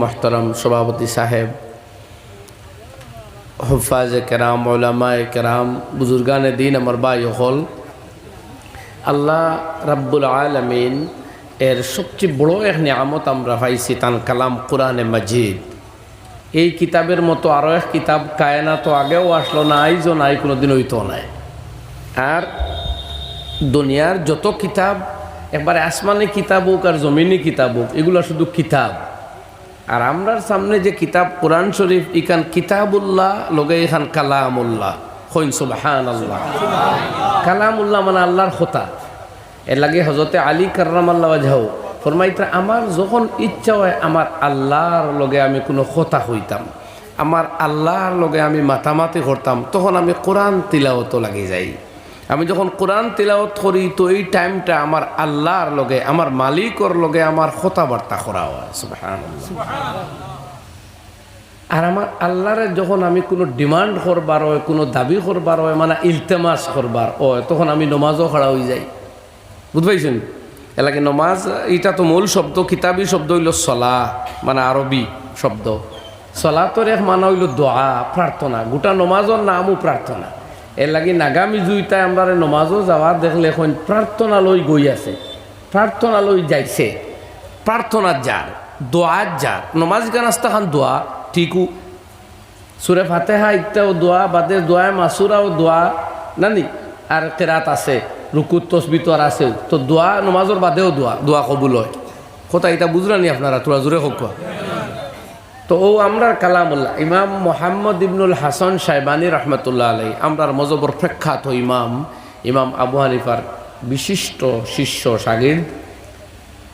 মোহতরম সভাপতি সাহেব, হুফাজ কেরাম ওলামায় কেরাম, বুজুর্গানে দিন আমার বাই হল আল্লাহ রাব্বুল আলমিন এর সবচেয়ে বড় এক নিয়ামত আমরা পাইছি তান কালাম কোরআনে মাজিদ। এই কিতাবের মতো আরও এক কিতাব কায়না তো আগেও আসলো না আইজও নাই কোনো দিন হইতো নাই। আর দুনিয়ার যত কিতাব, একবারে আসমানি কিতাব হোক আর জমিনি কিতাব হোক, এগুলো শুধু কিতাব। আর আমরার সামনে যে কিতাব, কোরআন শরীফ, ইখান কিতাবুল্লাহ, লগে এখান কালামুল্লাহ। হইন সুবাহান আল্লাহ কালামুল্লাহ মানে আল্লাহর খোতা। এর লাগে হজরতে আলী কার্রাম আল্লাহ যাও ফরমাইতা আমার যখন ইচ্ছা হয়, আমার আল্লাহর লগে আমি কোনো কথা হইতাম। আমার আল্লাহর লগে আমি মাতামাতি করতাম। তখন আমি কোরআন তিলাওত লাগে যাই। আমি যখন কোরআন তিলাওত করি, তো এই টাইমটা আমার আল্লাহর লগে, আমার মালিকর লগে আমার কথাবার্তা করা হয়। আর আমার আল্লাহরে যখন আমি কোনো ডিমান্ড করবার হয়, কোনো দাবি করবার হয় মানে ইলতেমাস করবার হয়, তখন আমি নমাজও খাড়া হয়ে যাই। বুঝতে পাইছেন? এলাকে নমাজ এটা তো মূল শব্দ, কিতাবি শব্দ হইল সলা মানে আরবি শব্দ। সলাতর এক মানে হইল দোয়া, প্রার্থনা। গোটা নমাজর নামও প্রার্থনা। এর লাগি নাগামী জুইতায় আমরা নমাজও যাওয়া দেখলে এখন প্রার্থনা লই গই আছে। প্রার্থনা লই যাইছে। প্রার্থনার যার দোয়ার যার নমাজ গান আস্তা খান দোয়া, ঠিকু। সুরে ফাতেহা ইত্যাও দোয়া, বাদে দোয়া মাসুরাও দোয়া। নানি, আর কেরাত আছে, রুকুত তসবিত আর আছে। তো দোয়া নমাজর বাদেও দোয়া দোয়া কবুল হয়। কথা এটা বুঝলানি আপনারা, তোরা জোরে হোক তো ও আমরার কালামুল্লাহ। ইমাম মোহাম্মদ ইবনুল হাসান সাহেবানী রহমতুল্লাহ আলাই আমরার মজবর প্রখ্যাত ইমাম ইমাম আবু হানিফার বিশিষ্ট শিষ্য সাগির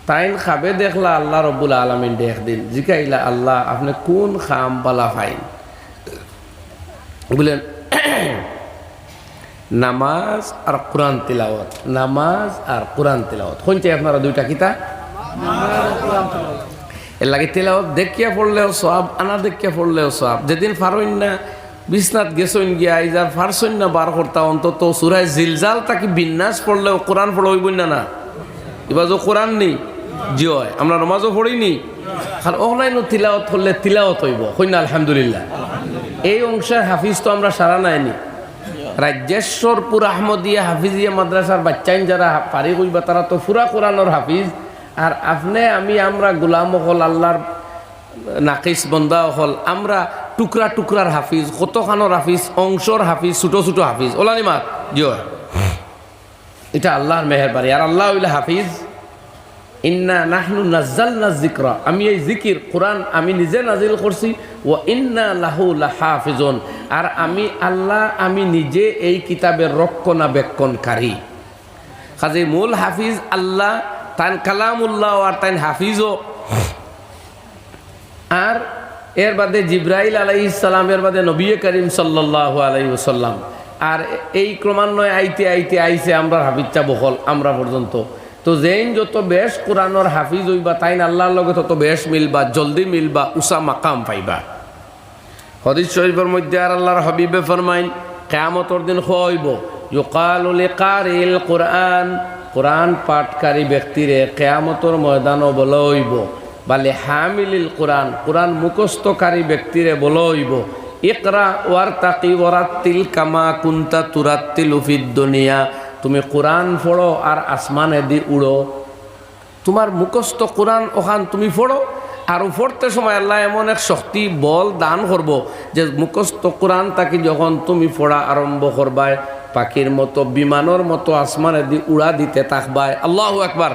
তাইন খাবে দেখলা আল্লাহ রব্বুল আলমিন দিন। জিকাইলা, আল্লাহ, আপনি কোন খাম বালা ফাইন? বললেন নামাজ আর কোরআন তিলাওয়াত। নামাজ আর কোরআন তিলাওয়াত। শুনছে আপনারা দুইটা কিতা লাগে তিলাওয়াত দেখিয়া পড়লেও সব আনা দেখিয়া পড়লেও সব যেদিন ফারইন না বিশ্বনাথ গেছইন গিয়া আইজার ফারসইন না বার করতা অন্তত সুরায় জিলজাল তাকে বিন্যাস পড়লেও কোরআন পড়ে হইবই না না। এবার যে কোরআন নেই জি হয়। আমরা নমাজও পড়িনি। আর অনলাইন তিলাওয়াত করলে তিলাওয়াত হইব। হইনা আলহামদুলিল্লাহ। এই অংশের হাফিজ তো আমরা সারা নাইনি। রাজ্যেশ্বরপুর আহমদিয়া হাফিজিয়া মাদ্রাসার বাচ্চাইন যারা পারি কইবা, তারা তো ফুরা কোরআনর হাফিজ। আর আপনি আমি আমরা গোলাম হল, আল্লাহর নাকিস বন্দা হল, আমরা টুকরা টুকরার হাফিজ কতখানোর হাফিজ, অংশর হাফিজ, ছোটো ছোটো হাফিজ। ওলানি মাত জিও। এটা আল্লাহর মেহরবানি। আর আল্লাহ হইলে হাফিজ। ইন্না নাহনু নাজ্জাল না জিক্রা আমি এই জিকির কোরআন আমি নিজে নাজিল করছি। ও ইন্না লাহু লাহাফিজন। আর আমি আল্লাহ, আমি নিজে এই কিতাবের রক্ষণাবেক্ষণকারী। কাজে মূল হাফিজ আল্লাহ তান কালামুল্লাহ আর তাইন হাফিজও। আর এর বাদে জিব্রাইল আলাই ইসালামের বাদে নবী করিম সাল্লাহ আলাই আর এই ক্রমান্বয়ে আইতে আইতে আইছে আমরা হাফিজটা বহল, আমরা পর্যন্ত। তো যেইন যত বেশ কোরআনর হাফিজ হইবা, তাইন আল্লাহর লগে তত বেশ মিলবা, জলদি মিলবা উষা মাকাম পাইবা। হদিস শরীফের মধ্যে আর আল্লাহর হবিবে ফরমাইন, কেয়ামতর দিন হইব। ইউকালুল কারিল কোরআন কোরআন পাঠকারী ব্যক্তিরে কেয়ামতর ময়দানও বলে হইব। বালে হামিলিল কোরআন কোরআন মুখস্থকারী ব্যক্তিরে বলে হইব, ইকরা ওয়ার তাকি ওরাত্তিল কামা কুন্তা তুরাত্তিল উফিদ দুনিয়া। তুমি কোরআন পড়ো আর আসমানে দি উড়ো। তোমার মুখস্থ কোরআন ওখান তুমি পড়ো আর পড়তে সময় আল্লাহ এমন এক শক্তি, বল দান করব যে মুখস্থ কোরআন তাকে যখন তুমি পড়া আরম্ভ করবায় পাখির মতো, বিমানের মতো আসমানে দি উড়া দিতে থাকবায় আল্লাহ একবার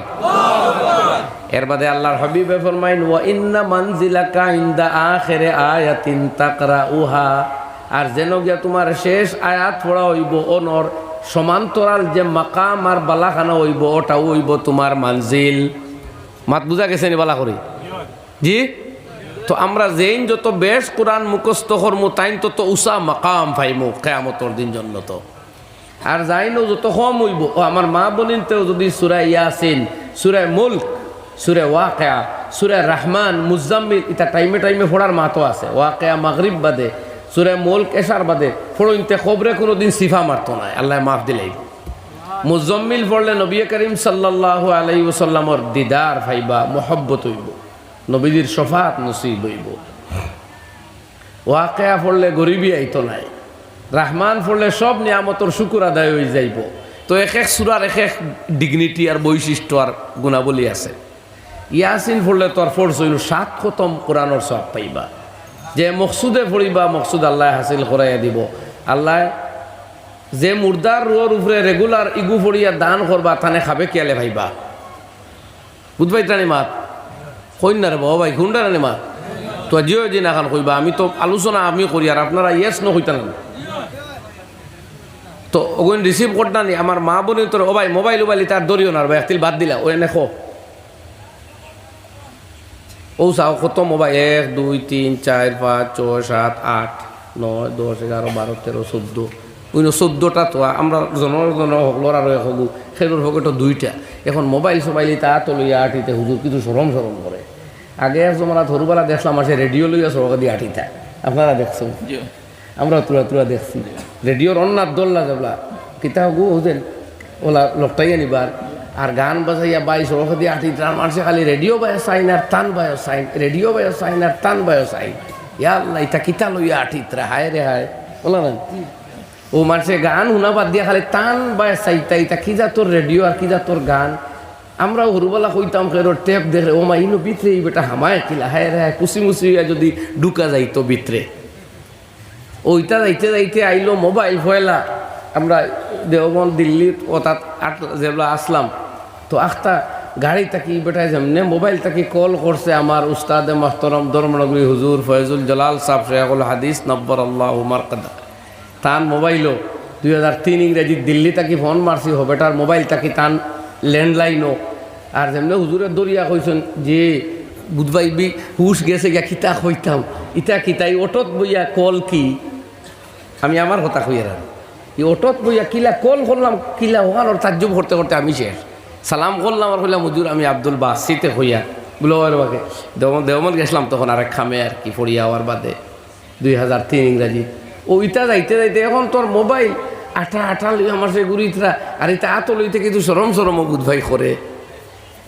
এর বাদে আল্লাহর হবিবে ফরমাইন, ওয়া ইন্না মানজিলাকা ইন্দা আখেরে আয়াতিন তাকরা উহা আর যেন গিয়া তোমার শেষ আয়াত পড়া হইব, অনর সমান্তরাল যে মাকাম আর বালাখানা হইব, ওটা হইব তোমার মানজিল। মাত বুঝা গেছে নি বালা করি জি? তো আমরা যেইন যত বেশ কোরআন মুখস্থ করমু, তাইন তত উষা মাকাম পাইমু, কেয়ামতর দিন জন্য তো। আর যাইনও যত কম হইব, ও আমার মা বলিনতেও যদি সুরায় ইয়াসিন সুরায় মুল্ক, সুরে ওয়াকেয়া, সুরে রহমান, মুজাম্মিল এটা টাইমে টাইমে ফোড়ার মাতো আছে। ওয়াকেয়া মাগরিব বাদে, সুরে মুল্ক এসার বাদে ফোড়ইনতে খবরে কোনো দিন সিফা মারতো না। আল্লাহ মাফ দিলেই মুজম্মিল পড়লে নবী করিম সাল্লাহ আলাই ওসাল্লামর দিদার ভাইবা মোহব্বত হইব। নবীজির সফাত নসিব হইব। ওয়াকেয়া পড়লে গরিবী আইতো নাই। রাহমান পড়লে সব নিয়ামতর শুকুর আদায় হয়ে যাইব। তো এক এক সুরার এক এক ডিগনিটি আর বৈশিষ্ট্য আর গুণাবলী আছে। ইয়াসিন পড়লে তোর ফোর্স হইল সাত খতম কোরআনর সব পাইবা। যে মকসুদে পড়িবা, মকসুদ আল্লাহ হাসিল করাইয়া দিব। আল্লাহ যে মুর্দার রুয়ার উপরে রেগুলার ইগু পড়িয়া দান করবা, তানে খাবে কেয়ালে ভাইবা? বুঝবাই টানি মাত? কইন না রে বাবা ভাই, খুন্ডা রানি মাত? তো জিও জি না খান কইবা, আমি তো আলোচনা আমি করি, আর আপনারা ইয়েস ন কইতা না। তো ওগুন রিসিভ করতা নি আমার মা বোন তোর ও ভাই মোবাইল মোবাইল তার দরিও না ভাই একতিল বাদ দিলা ও এনে খো। ও চাও কত মোবাইল এক দুই তিন চার পাঁচ ছয় সাত আট নয় দশ এগারো বারো তেরো চোদ্দ অন্য চোদ্দোটা তো আমরা জনৰ জন সকলোর আৰু হবু সেইটোৰ হকেতো দুইটা। এখন মোবাইল চোবাইল তা তলইয়া আটিতে হুজুর কিন্তু সরম সরম করে আগে জমানা ধরুবেলা দেখলাম আছে রেডিও লইয়া সরকার দিয়ে আটিতা আপনারা দেখছেন? আমরা তুরা তুরা দেখছি। রেডিওর অন্যার দোল্লা যাবলা কিতা গু হুজেন, ওলা লোকটাই আনিবার আর গান বাজাইয়া বাই সরকার দিয়ে আটি তার মানুষে খালি radio by sine R tan by sine radio by sine R tan by sign ইয়াল্লা ইতা কিতা লইয়া আটিত্রা হায় রে হায়। বলা না? ও মানুষে গান শুনা বাদ দিয়া খালি টান বায় চাইতা ইতা কি যা তোর রেডিও আর কি যা তোর গান আমরা হরুবেলা কইতাম খের টেপ দেখে ও মা, ইনো ভিতরে এই বেটা হামায় কিলা। হায় রে হায় মুচি হইয়া যদি ঢুকা যাইতো ভিতরে ওইটা যাইতে যাইতে আইলো, মোবাইল ফয়লা আমরা দেওবন ও তাত আট যেগুলা আসলাম। তো আখতা গাড়ি তাকি বেটাই যেমনে মোবাইল তাকি কল করছে আমার উস্তাদে মাস্তরম ধর্মনগরী হুজুর ফয়জুল জলাল সাহ শেখুল হাদিস, নব্বর আল্লাহ উমার কাদা তান মোবাইলও দুই হাজার তিন ইংরেজি দিল্লি তাকি ফোন মারছি হবেটার মোবাইল তাকি তান ল্যান্ডলাইনও। আর যেমনি হুজুরের দরিয়া কইছেন যে, বুধবাই বি হুশ গেছে গিয়া কিতা কইতাম? ইতা কিতাই অটত বইয়া কল কি? আমি আমার কথা কই আর এই অটত বইয়া কিলা কল করলাম, কিলা ওখান ওর তাজ্জব করতে করতে আমি শেষ। সালাম করলাম আর কইলাম, হুজুর, আমি আব্দুল বাসিতে হইয়া। বলো আর বাকে দেওমন দেওমন গেছিলাম তখন আর খামে আর কি পড়িয়া হওয়ার বাদে, দুই হাজার তিন ইংরাজি। ও ইটা যাইতে যাইতে এখন তোর মোবাইল, আঠা আঠা লই আমার সে গুড়িতরা আর এটা আত লইতে কিন্তু সরম সরম বুধ ভাই করে।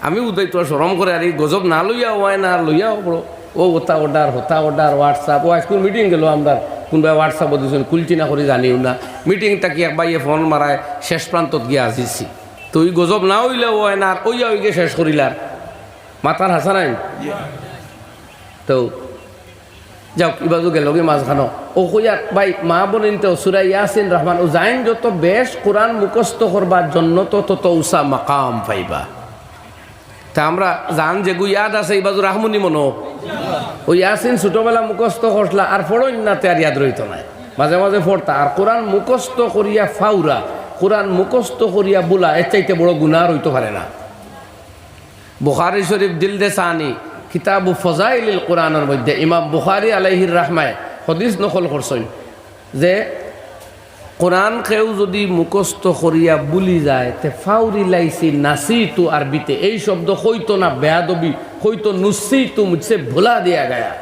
আমি উদয় তোর সরম করে, আর এই গজব না লইয়া হয় না লইয়া ও ওতা অর্ডার হতা অর্ডার হোয়াটসঅ্যাপ ও স্কুল মিটিং গেলো আমরা কোনবা হোয়াটসঅ্যাপ দিয়েছেন কুলচি না করে জানিও না। মিটিং তাকি একবার ইয়ে ফোন মারায় শেষ প্রান্তত গিয়ে তো ওই গজব না হইলে হয় না, আর ওইয়া ওইকে শেষ করিলার মাথার হাসা নাই? তো যাও ইবাজু গেল গে মাঝখানো ও কইয়া ভাই, মা বোনিন তো সুরা ইয়াসিন রহমান ও জাইন যত বেশ কোরআন মুখস্থ করবার জন্য তো তত উষা মাকাম পাইবা তা আমরা জান যে গু ইয়াদ আছে ইবাজু রাহমুনি মনো? ও ইয়াসিন ছোটোবেলা মুখস্থ করলা আর ফড়ইন না তে আর ইয়াদ রইত নাই। মাঝে মাঝে ফড়তা আর কোরআন মুখস্থ করিয়া ফাউরা কোরআন মুখস্থ করিয়া বোলা, এর চাইতে বড় গুণা রইতে পারে না। বুখারি শরীফ দিল দে সানি কিতাবু ফজাইল কোরআনের মধ্যে ইমাম বুখারি আলাইহির রাহমায় হদিস নকল করছেন যে কোরআন কেউ যদি মুখস্থ করিয়া বুলি যায়, তে ফাউরি লাইছি নাসি তু আরবিতে এই শব্দ হইতো না বেয়াদবি হইতো নুসি তু মুঝসে ভোলা দিয়া গায়া।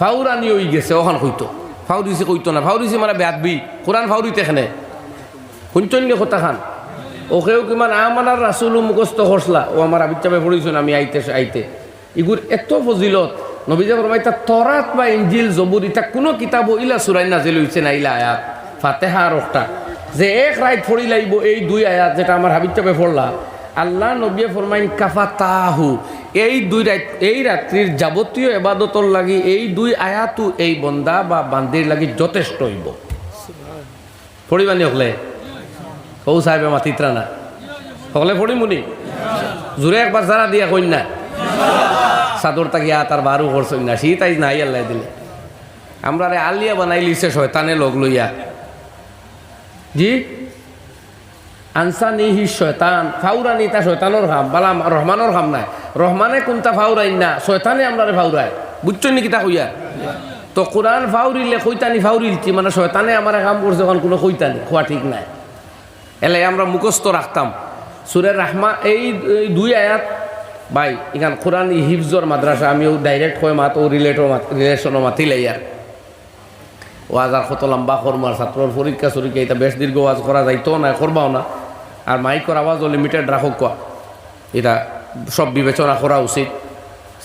ফাউরানি হই গেছে ওখান হইতো ফাউরিসি কইতো না ফাউরিসি মানে বেয়াদবি। কোরআন ফাউরিতে এখানে শুনছেন নি কথা খান। ওকেও কিমান আমানার রাসুলু মুখস্থ করছলা ও আমার আবিচাপে পড়িছেন আমি আইতে আইতে। ইগুর এত ফজিলত নবীজা ফরমাইতা তরাত বা ইঞ্জিল জবুর ইতা কোনো কিতাব ইলা সুরাই নাজিল হইছে না, ইলা আয়াত। ফাতেহা একটা যে এক রাইত ফড়ি লাগব এই দুই আয়াত যেটা আমার হাবিব চাপে পড়লা আল্লাহ নবিয়ে ফরমাইন কাফা তাহু এই দুই রাত এই রাত্রির যাবতীয় এবাদতর লাগি এই দুই আয়াতু এই বন্দা বা বান্দির লাগি যথেষ্ট হইব। পড়িবানি হলে ও সাহেবে মাতিত্রা না সকলে পড়িমুনি জোরে একবার যারা দিয়া কন্যা চাদর তাকিয়া তার বারু করছই না, সি তাই নাই আল্লাহ দিলে। আমরা রে আলিয়া বানাই লিছে শয়তানে লগ লইয়া জি? আনসানি হি শয়তান ফাউরানি তা শয়তানোর হাম, বালা রহমানোর খাম নাই। রহমানে কোনটা ফাউরাই না শয়তানে আমরা রে ফাউরাই বুঝছ নি কিতা কইয়া? তো কোরআন ফাউরিলে কইতানি ফাউরিলছি মানে শয়তানে আমার কাম করছে এখন কোনো কইতানি খোয়া ঠিক নাই। এলাই আমরা মুখস্থ রাখতাম সুরের রাহমা এই দুই আয়াত ভাই এখান কোরআন হিফজর মাদ্রাসা, আমিও ডাইরেক্ট কয় মাত, ও রিলেটর মাত রিলেশনও মাতিলাই আর ওয়াজ আর কত লম্বা করব আর ছাত্রর পরীক্ষা সরীক্ষা এটা বেশ দীর্ঘ ওয়াজ করা যাইতো না করবাও না। আর মাইকর আওয়াজও লিমিটেড রাখক কোয়া এটা সব বিবেচনা করা উচিত।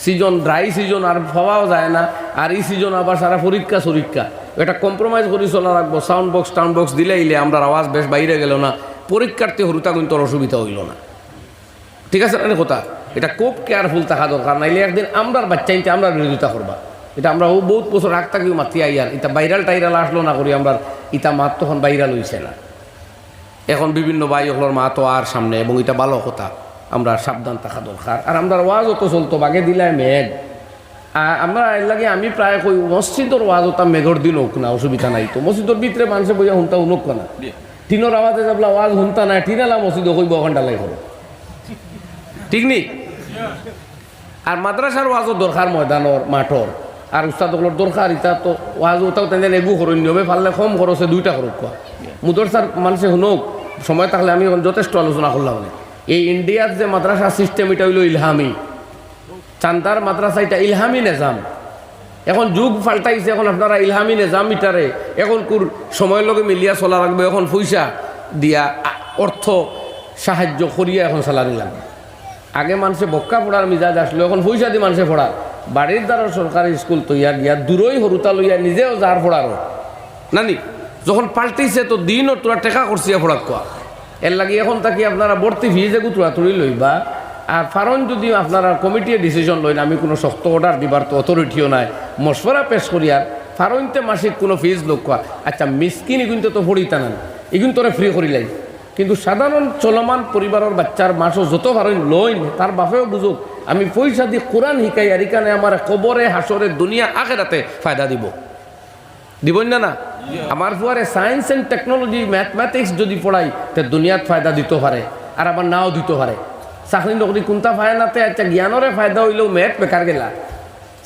সিজন ড্রাই সিজন আর পাওয়াও যায় না আর এই সিজন আবার সারা পরীক্ষা সরীক্ষা এটা কম্প্রোমাইজ করে চলা রাখব সাউন্ড বক্স টাউন বক্স দিলে ইলে আমরা আওয়াজ বেশ বাইরে গেল না পরীক্ষার্থী হরুতা কিন্তু অসুবিধা হইল না। ঠিক আছে কথা। এটা খুব কেয়ারফুল থাকা দরকার নাইলে একদিন আমরার বাচ্চা ইনতে আমরা বিরোধিতা করবা। এটা আমরা ও বহুত বছর আগ থাকি মাতি আইয়ার এটা বাইরাল টাইরাল আসলো না করি আমরা ইটা মাত তখন বাইরাল হইছে না। এখন বিভিন্ন বাইকগুলোর মা তো আর সামনে এবং এটা ভালো কথা আমরা সাবধান থাকা দরকার। আর আমরা ওয়াজ অত চলতো বাগে দিলাই মেঘ আর আমরা এর লাগে আমি প্রায় কই মসজিদর ওয়াজ ওটা মেঘর দিন হোক না অসুবিধা নাই তো। মসজিদর ভিতরে মানুষে বইয়া শুনতা শুনুক না। টিনের আওয়াজে যাবলা ওয়াজ শুনতা নাই টিনালা মসজিদ কইব ঘণ্টা করো ঠিক নি? আর মাদ্রাসার ওয়াজও দরকার ময়দানর মাঠর আর উস্তাদগুলোর দরকার ইটা তো ওয়াজ ওটাও তেনে এগু করুন নিয়মে পারলে কম খরচে দুইটা করুক কোয়া মুদরসার মানুষে শুনুক, সময় থাকলে আমি যথেষ্ট আলোচনা করলাম না। এই ইন্ডিয়ার যে মাদ্রাসা সিস্টেম এটা হইল ইলহামি। চান্দার মাদ্রাসা এটা ইলহামি নিজাম। এখন যুগ পাল্টাইছে এখন আপনারা ইলহামি নিজাম ইটারে এখন কুর সময়ের লগে মিলিয়া চলা রাখবে এখন পয়সা দিয়া অর্থ সাহায্য করিয়া এখন চালানি লাগবে। আগে মানুষে বক্কা পড়ার মিজাজ আসলো, এখন পয়সা দিয়ে মানুষে পড়ার। বাড়ির দ্বারা সরকারি স্কুল তৈয়ার গিয়া দূরই হরুতা লইয়া নিজেও যার পড়ারও নানি, যখন পাল্টিছে তো দিনও তোরা টেকা করছি পড়াত কোয়া? এর লাগি এখন তাকি আপনারা ভর্তি ফিজ এগু তোরা তুলি লইবা, আর ফারণ যদি আপনারা কমিটিয়ে ডিসিশন লইন, আমি কোনো শক্ত অর্ডার দিবার তো অথরিটিও নাই, মশওয়ারা পেশ করি আর ফারণতে মাসিক কোনো ফিজ লোক আচ্ছা মিসকিন কিন্তু তো পড়িতা না এগুন তোরা ফ্রি করি লাই কিন্তু সাধারণ চলমান পরিবারের বাচ্চার মাসও যত ফারণ লইন তার বাপেও বুঝুক আমি পয়সা দিয়ে কোরআন শিকাই আর এখানে আমার কবরে হাসরে দুনিয়া আখেরাতে ফায়দা দিব। দিবন না না? আমার ফুয়ারে সায়েন্স অ্যান্ড টেকনোলজি ম্যাথমেটিক্স যদি পড়াই তে দুনিয়াত ফায়দা দিতে পারে আর আবার নাও দিতে পারে চাকরি নকরি কোনটা ফায়দাতে আচ্ছা জ্ঞানরে ফায়দা হইলেও ম্যাথ বেকার গেলা।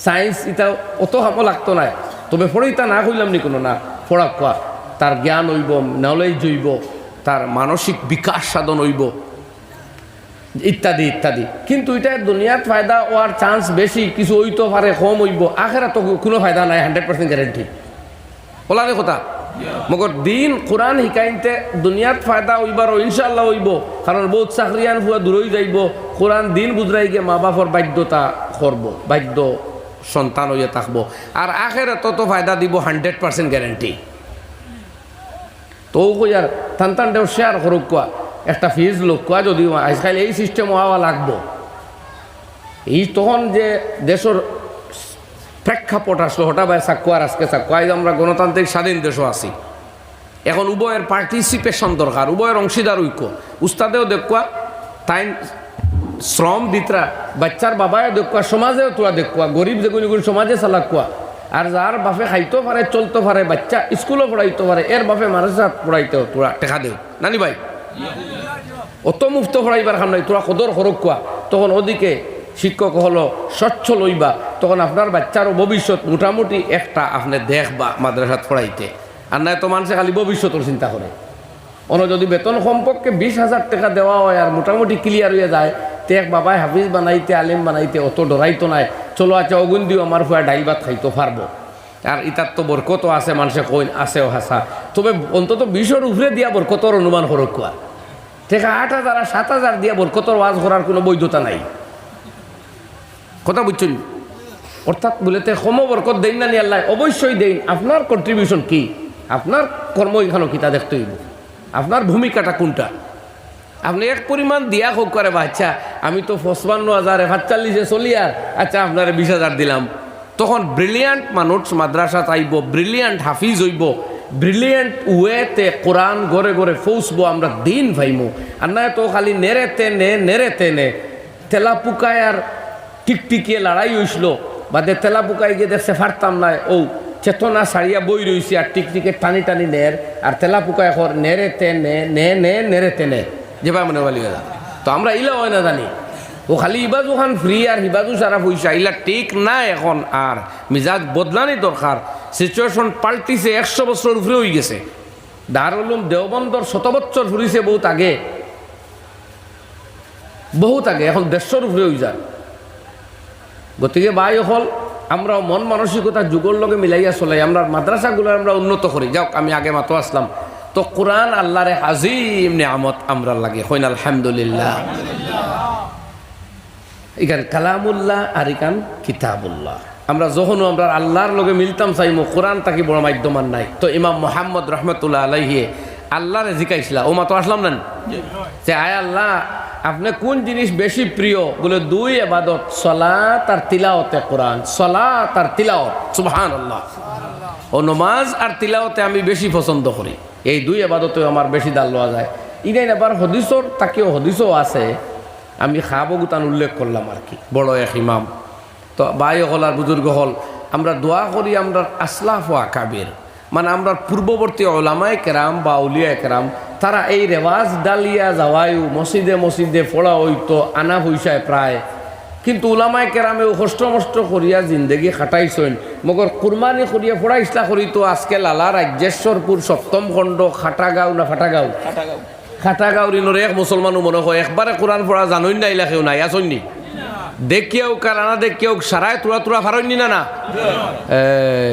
সায়েন্স এটা অত হামো লাগতো না তবে পড়ইতা না কইলাম নি কোনো না? পড়া কোয়া তার জ্ঞান হইব নলেজ হইব। তার মানসিক বিকাশ সাধন হইব। ইত্যাদি ইত্যাদি। কিন্তু এটা দুনিয়াত ফায়দা হওয়ার চান্স বেশি, কিছু হইতে পারে, কম হইব। আখেরা তো কোনো ফায়দা নাই হান্ড্রেড পার্সেন্ট গ্যারেন্টি ওলারে কথা? মগর দিন কোরআন শিকাইতে দুনিয়াত ফায়দা হইবার ইনশাল্লাহ হইব। কারণ বহুত চাকরিয়ান ফুয়া দূরই যাইব। কোরআন দিন বুঝরাই গিয়ে মা বাপর বাধ্যতা করব, বাধ্য সন্তান হইয়া থাকব। আর আখেরে তত ফায়দা দিব হান্ড্রেড পার্সেন্ট গ্যারেন্টি তো কই আর টান টান দেও শেয়ার করুক কোয়া একটা ফিজ লোক কোয়া যদি আজকাল এই সিস্টেম হওয়া লাগবো। এই তখন যে দেশের প্রেক্ষাপট আসলো হঠাৎ ভাই সাকুয়ার আজকে সাকুয়া এই যে আমরা গণতান্ত্রিক স্বাধীন দেশও আছি। এখন উভয়ের পার্টিসিপেশন দরকার উভয়ের অংশীদার ঐক্য। উস্তাদেও দেখুয়া তাই শ্রম দিতরা বাচ্চার বাবাও দেখুয়া সমাজেও তোরা দেখুয়া গরিব যেগুলি সমাজে চালাক চালাকুয়া আর যার বাপে খাইতে পারে চলতে পারে বাচ্চা স্কুলও পড়াইতে পারে এর বাপে মাদ্রাসা পড়াইতে তোরা টেকা দেও। নানি ভাই, অত মুক্ত পড়াইবার খান নাই তোরা কদর হরক কোয়া তখন ওদিকে শিক্ষক হলো, স্বচ্ছ লইবা। তখন আপনার বাচ্চারও ভবিষ্যৎ মোটামুটি একটা আপনি দেখবা মাদ্রাসাত পড়াইতে আর নাই তো মানুষে খালি ভবিষ্যতের চিন্তা করে অন্য যদি বেতন কমপক্ষে বিশ হাজার টাকা দেওয়া হয় আর মোটামুটি ক্লিয়ার হয়ে যায়, তে এক বাবাই হাফিজ বানাইতে, আলিম বানাইতে, অত ডরাইতো নাই। চলো আচ্ছা অগুন দিও আমার ফুয়া ডাইল ভাত খাইতে পারব আর ইতার তো বরকতও আছে মানুষে কইন আছেও হাসা তবে অন্তত বিশর উপরে দিয়া বরকতর অনুমান করক কোয়া থেকে আট হাজার আর সাত হাজার দিয়া বরকতর ওয়াজ করার কোনো বৈধতা নাই। কথা বুঝছেন অর্থাৎ বলেতে সম বরকত দেন না নি আল্লাহ? অবশ্যই দেন। আপনার কন্ট্রিবিউশন কি? আপনার কর্ম এখানে কিতা দেখতে হইব। আপনার ভূমিকাটা কোনটা? আপনি এক পরিমাণ দিয়া হোক করে বা আচ্ছা আমি তো পঁচপান্ন হাজার সাতচল্লিশে চলি আর আচ্ছা আপনার বিশ হাজার দিলাম। তখন ব্রিলিয়ান্ট মানুষ মাদ্রাসা চাইব ব্রিলিয়ান্ট হাফিজ হইব ব্রিলিয়ান্ট ওয়েতে কোরআন গড়ে গড়ে ফৌসবো আমরা দিন ভাইমো। আর না তো খালি নেড়েতে নে নেড়েতে নে। তেলা পুকায় আর টিকটিকিয়ে লড়াই হইছিল বাদে তেলা পুকাই গিয়ে দেখছে ফারতাম না ও, চেতনা সারিয়া বই রইছে আর টিকটিকে টানি টানি নের আর তেলা পুকায় কর নেড়েতে নে নে নে, নেড়েতে যেবা মনে বলি গেলা তো আমরা ইলা হয় না জানি। ও খালি ইবাজু খান ফ্রি আর হিবাজু সারা পয়সা। ইলা ঠিক না এখন আর। মিজাজ বদলানি দরকার। সিচুয়েশন পাল্টিছে, একশো বছর উপরে হয়ে গেছে। দারুলুম দেওবন্দর শত বছর ফুরিছে বহুত আগে। বহুত আগে, এখন দেড়শোর উপরে হয়ে যায়। গতিকে বাই হল আমরা মন মানসিকতা যুগর লগে মিলাইয়া চলাই, আমরা মাদ্রাসাগুলো আমরা উন্নত করি। যাও আমি আগে মাতো আসলাম। তো কোরআন আল্লাহরে আজিম নিয়ামত আমরা লাগে। হইন আলহামদুলিল্লাহ। ইখান কালামুল্লাহ, আর ইখান কিতাবুল্লাহ। আমরা যখনও আমরা আল্লাহর লগে মিলতাম চাইমো, কোরআন তাকে বড় মাধ্যমান নাই। তো ইমাম মোহাম্মদ রহমতুল্লাহ আলাইহিয়ে আল্লাহরে জিকাইছিলা। ও মা তো আসলাম না যে আয় আল্লাহ, আপনি কোন জিনিস বেশি প্রিয়? বলে, দুই এবাদত, সলাত আর তিলাওতে কোরআন। সলাত আর তিলাওত সুবহান আল্লাহ ও নমাজ আর তিলাওতে আমি বেশি পছন্দ করি। এই দুই আবাদতে আমার বেশি দাল লওয়া যায়। ইনাই আবার হদিসর তাকেও হদিসও আছে। আমি খাব গুতান উল্লেখ করলাম আর কি, বড় এক ইমাম। তো বাই হল আর বুজুর্গ হল, আমরা দোয়া করি আমরা আসলাফ ও আকাবির। মানে আমরা পূর্ববর্তী ওলামায় কেরাম বা উলিয়া কেরাম, তারা এই রেওয়াজ ডালিয়া যাওয়ায়ু, মসজিদে মসজিদে পড়া হইতো, আনা পয়সায় প্রায় কিন্তু উলামায় কেরামে হষ্টমষ্ট করিয়া জিন্দগি খাটাইছেন। মগর কুরবানি করিয়া পড়াইসলা করি তো আজকে লালা রাজ্যেশ্বরপুর সপ্তম খণ্ড খাটাগাঁও না ফাটাগাঁও? খাটাগাঁও। ইনোর এক মুসলমানও মনে হয় একবারে কোরআন পড়া জানই না ইলা কেউ নাই আসনি দেখিয়াও কারানা দেখিয়াও সারায় তুরা তুরা ফারইনি না না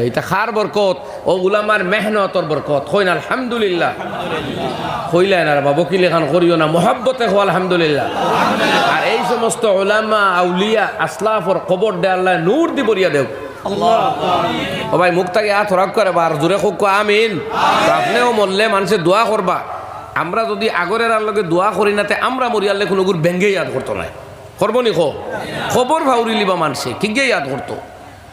এটা খার বরকত, ও উলামার মেহনতর বরকত হইন আলহামদুলিল্লাহ। হইলেন আর বাবু কি লেখান করিও না, মোহাব্বতে হো আলহামদুলিল্লাহ। আর এই সমস্ত ওলামা আউলিয়া, আসলাফর কবর দে আল্লাহ নূর দি বরিয়া দেও। ও ভাই, মুখ তাকে হাত হরাক করে, বার জোরে খুব আমিন। আপনিও মরলে মানুষের দোয়া করবা। আমরা যদি আগরের আর লগে দোয়া করি না, তে আমরা মরিয়ালে কোনো গুর ভেঙ্গে ইয়াদ করতো নাই। করব নি খো। খবর ভাউরি লিবা মানুষে কিগে ইয়াদ করতো।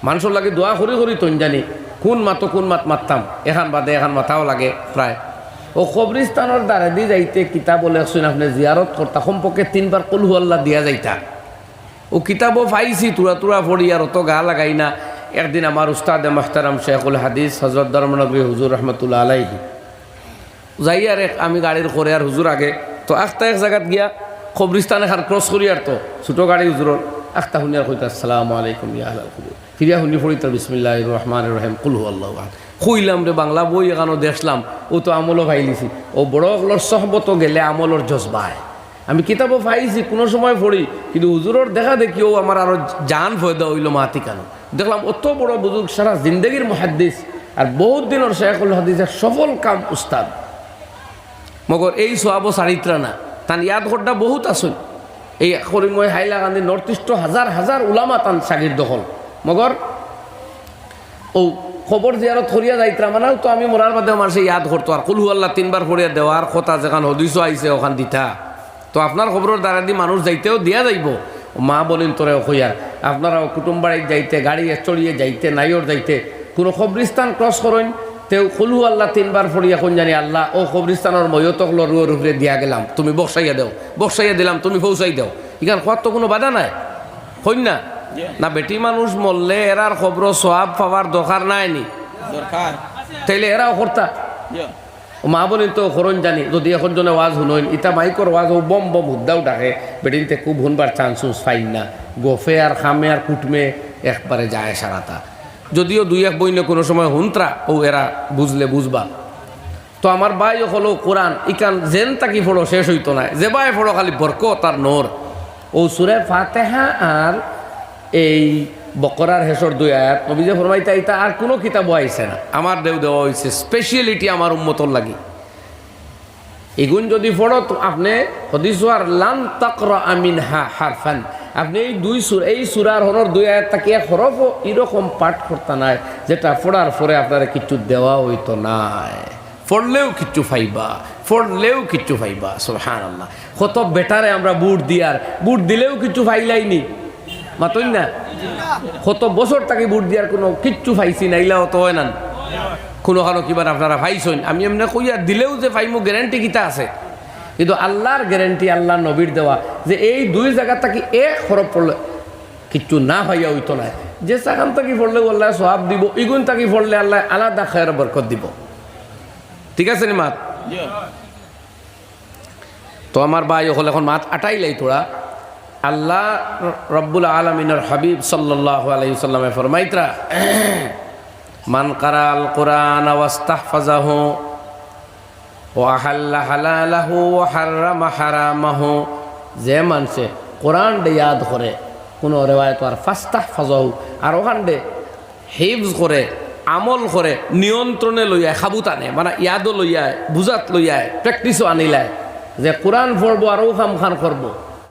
মানুষের লাগে দোয়া করি করি তৈন জানি কোন মাতো কোন মাত মারতাম এখান বাদে এখান মাথাও লাগে প্রায় ও কবরিস্তানের দ্বারা দি যাইতে কিতাব বলে শুন আপনি জিয়ারত করতা সম্পর্কে তিনবার কলহু আল্লাহ দিয়া যাইতা। ও কিতাবও পাইছি তুরা তুরা পড়ি আর অত গা লাগাই না। একদিন আমার উস্তাদে মোহতারাম শেখুল হাদিস হজরত ধর্মনগরী হুজুর রহমতুল্লাহ আলাইহি। যাই আর এক আমি গাড়ির করে আর হুজুর আগে, তো আখতা এক জায়গাত গিয়া কবরিস্তান এখন ক্রস করি আর তো। ছোটো গাড়ি হুজুরর আখতা শুনি আর কইতা, আসসালামু আলাইকুম ফিরিয়া শুনি পড়ি তার বিসমিল্লাহ রহমান রহিম কুলহু আল্লাহ কইলাম রে, বাংলা বই এখানো দেখলাম, ও তো আমলও ভাইলিছি ও বড় অগলর সহবত গেলে আমলর জজবায়। আমি কিতাবও পাইছি কোনো সময় পড়ি, কিন্তু হুজুরর দেখা দেখিও আমার আরও জান ফয়দা হইল মাতি কেন? দেখলাম, অত বড় বুজুর্গ, সারা জিন্দগির মহাদ্দিস, আর বহুত দিনের শেখুল হাদিসের সফল কাম উস্তাদ। মগর এই সোয়াবো চারিত্রা না। তান ইয়াদ ঘরটা বহুত আসুন এই করিময় হাইলাকান্দি নর্থ ইস্ট হাজার হাজার উলামা তান সাগির দখল। মগর ও খবর জিয়ারত করিয়া যাইত্রা মানে তো আমি মরার বাদে সে ইয়াদ করতো আর কুলহু আল্লাহ তিনবার পড়িয়া দেওয়ার কথা যেখান হদিসও আইছে ওখান দিতা তো আপনার খবরের দ্বারা দি মানুষ যাইতেও দিয়া যাইব। মা বলেন তোরে কইয়ার আপনারা কুটুম যাইতে, গাড়ি চড়িয়ে যাইতে নাইওর যাইতে, কোনো কবরিস্তান ক্রস করেন তেও কলহু আল্লাহ তিনবার পড়িয়া কোন জানি আল্লাহ ও কবরিস্তানের ময়তক লরুয়ের উপরে দিয়া গেলাম। তুমি বসাইয়া দেও বসাইয়া দিলাম তুমি পৌঁছাই দেও। এখান খোয়ার তো কোনো বাধা নাই। হইন না? না বেটি মানুষ মরলে এরার খবর সোয়াব পাওয়ার দরকার নাই নি? দরকার তাইলে এরাও করতা মা বলেন তো খরণ জানি যদি এখন জনে ওয়াজ শুনইন ইটা মাইকর ওয়াজ ও বম বম হুদ্দাও ডাকে বেটিনতে খুব শুনবার চান্স ফাইন না। গোফে আর খামে আর কুটমে একবারে যায় সারাতা যদিও দুই এক বইনে কোনো সময় হুন্ত্রা, ও এরা বুঝলে বুঝবা। তো আমার বাই হলো কোরআন, ইকান জেন তাকি ফোড়ো শেষ হইতো না যে বাই ফোড়ো খালি বরকত আর নোর। ও সুরে ফাতেহা আর এই বকরার হেসর দুই আয়াত, নবী যে ফরমাইতা ইতা আর কোনো কিতাবও আইছে না। আমার দেও দেওয়া হয়েছে স্পেশালিটি আমার উন্মতর লাগি। এগুন যদি পড়ো তো আপনি হদিসুয়ার লান তাকর আমিন হা হারফান। আপনি এই দুই সুর, এই সুরার হনর দুই আয়াত তাকে এক হরফ এরকম পাঠ করতে নাই, যেটা পড়ার পরে আপনারা কিচ্ছু দেওয়া হইতো নাই। পড়লেও কিচ্ছু ফাইবা, পড়লেও কিচ্ছু ফাইবা সুবহান আল্লাহ কত বেটারে আমরা বুট দিয়ার বুট দিলেও কিচ্ছু ফাইলাইনি। মাতই না? কত বছর তাকে বুট দিয়ার কোনো কিচ্ছু ফাইছি না, ইলাও তো হয় না। কোনো কারও কিবা আপনারা পাইছেন আমি এমনি কইয়া দিলেও যে পাইমু গ্যারেন্টি কিতা আছে? কিন্তু আল্লাহর গ্যারেন্টি আল্লাহ নবীর দেওয়া যে এই দুই জায়গা থাকি এক খরব পড়লে কিচ্ছু না হইয়া হইতো না। যে সেখান থেকে পড়লে আল্লাহ সহাব দিব, ইগুন থাকি পড়লে আল্লাহ আলাদা খায়ের বরকত দিব। ঠিক আছে নি মাত। তো আমার ভাই হল এখন মাত আটাই আটাইলাই তোরা। আল্লাহ রব্বুল আলমিনের হাবিব সাল্লাহ আলাইসাল্লামে ফরমাইতরা, মান কারাল কোরআন ওয়াস্তাহফাজাহ ও আহাল্লা হালালাহু ও হারামাহু যে মানছে কোরআন ডে ইয়াদ করে, কোনো রেওয়ায়ত আর ফাস্তাহ ফাজাহু আর ওখান ডে হিফজ করে, আমল করে, নিয়ন্ত্রণে লইয়ায় খাবুত আনে মানে ইয়াদও লইয়ায় বুজাত লইয়ায় প্র্যাকটিসও আনিলায়। যে কোরআন পড়ব আর খাম খান করব।